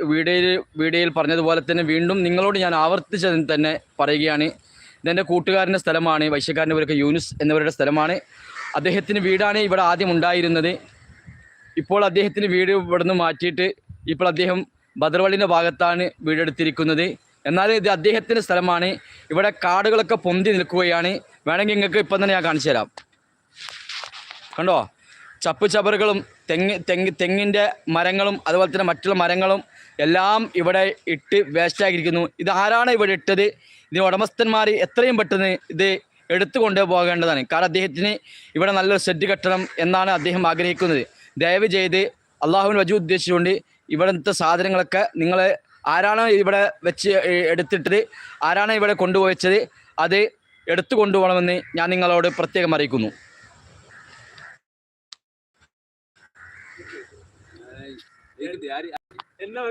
വീഡിയോയിൽ വീഡിയോയിൽ പറഞ്ഞതുപോലെ തന്നെ വീണ്ടും നിങ്ങളോട് ഞാൻ ആവർത്തിച്ച് തന്നെ പറയുകയാണ്. ഇതെന്റെ കൂട്ടുകാരന്റെ സ്ഥലമാണ് വൈശ്യക്കാരന്റെ ഇവരൊക്കെ യൂനുസ് എന്നിവരുടെ സ്ഥലമാണ്. അദ്ദേഹത്തിന് വീടാണ് ഇവിടെ ആദ്യം ഉണ്ടായിരുന്നത്. ഇപ്പോൾ അദ്ദേഹത്തിന് വീട് ഇവിടുന്ന് മാറ്റിയിട്ട് ഇപ്പോൾ അദ്ദേഹം ബദർവള്ളിന്റെ ഭാഗത്താണ് വീടെടുത്തിരിക്കുന്നത്. എന്നാൽ ഇത് അദ്ദേഹത്തിന്റെ സ്ഥലമാണ്. ഇവിടെ കാടുകളൊക്കെ പൊന്തി നിൽക്കുകയാണ്. വേണമെങ്കിൽ നിങ്ങൾക്ക് ഇപ്പം തന്നെ ഞാൻ കാണിച്ചു തരാം. കണ്ടോ? ചപ്പ് ചവറുകളും തെങ്ങ് തെങ്ങ് തെങ്ങിന്റെ മരങ്ങളും അതുപോലെ തന്നെ മറ്റുള്ള മരങ്ങളും എല്ലാം ഇവിടെ ഇട്ട് വേസ്റ്റാക്കിയിരിക്കുന്നു ഇത് ആരാണ് ഇവിടെ ഇട്ടത്? ഇതിന് ഉടമസ്ഥന്മാർ എത്രയും പെട്ടെന്ന് ഇത് എടുത്തു കൊണ്ടുപോകേണ്ടതാണ്. കാരണം അദ്ദേഹത്തിന് ഇവിടെ നല്ലൊരു സെറ്റ് കെട്ടണം എന്നാണ് അദ്ദേഹം ആഗ്രഹിക്കുന്നത്. ദയവ് ചെയ്ത് അള്ളാഹുവിന് വജു ഉദ്ദേശിച്ചുകൊണ്ട് ഇവിടുത്തെ സാധനങ്ങളൊക്കെ നിങ്ങൾ ആരാണ് ഇവിടെ വെച്ച് എടുത്തിട്ടത്? ആരാണ് ഇവിടെ കൊണ്ടുപോയിച്ചത് അത് എടുത്തു കൊണ്ടുപോകണമെന്ന് ഞാൻ നിങ്ങളോട് പ്രത്യേകം അറിയിക്കുന്നു. என்ன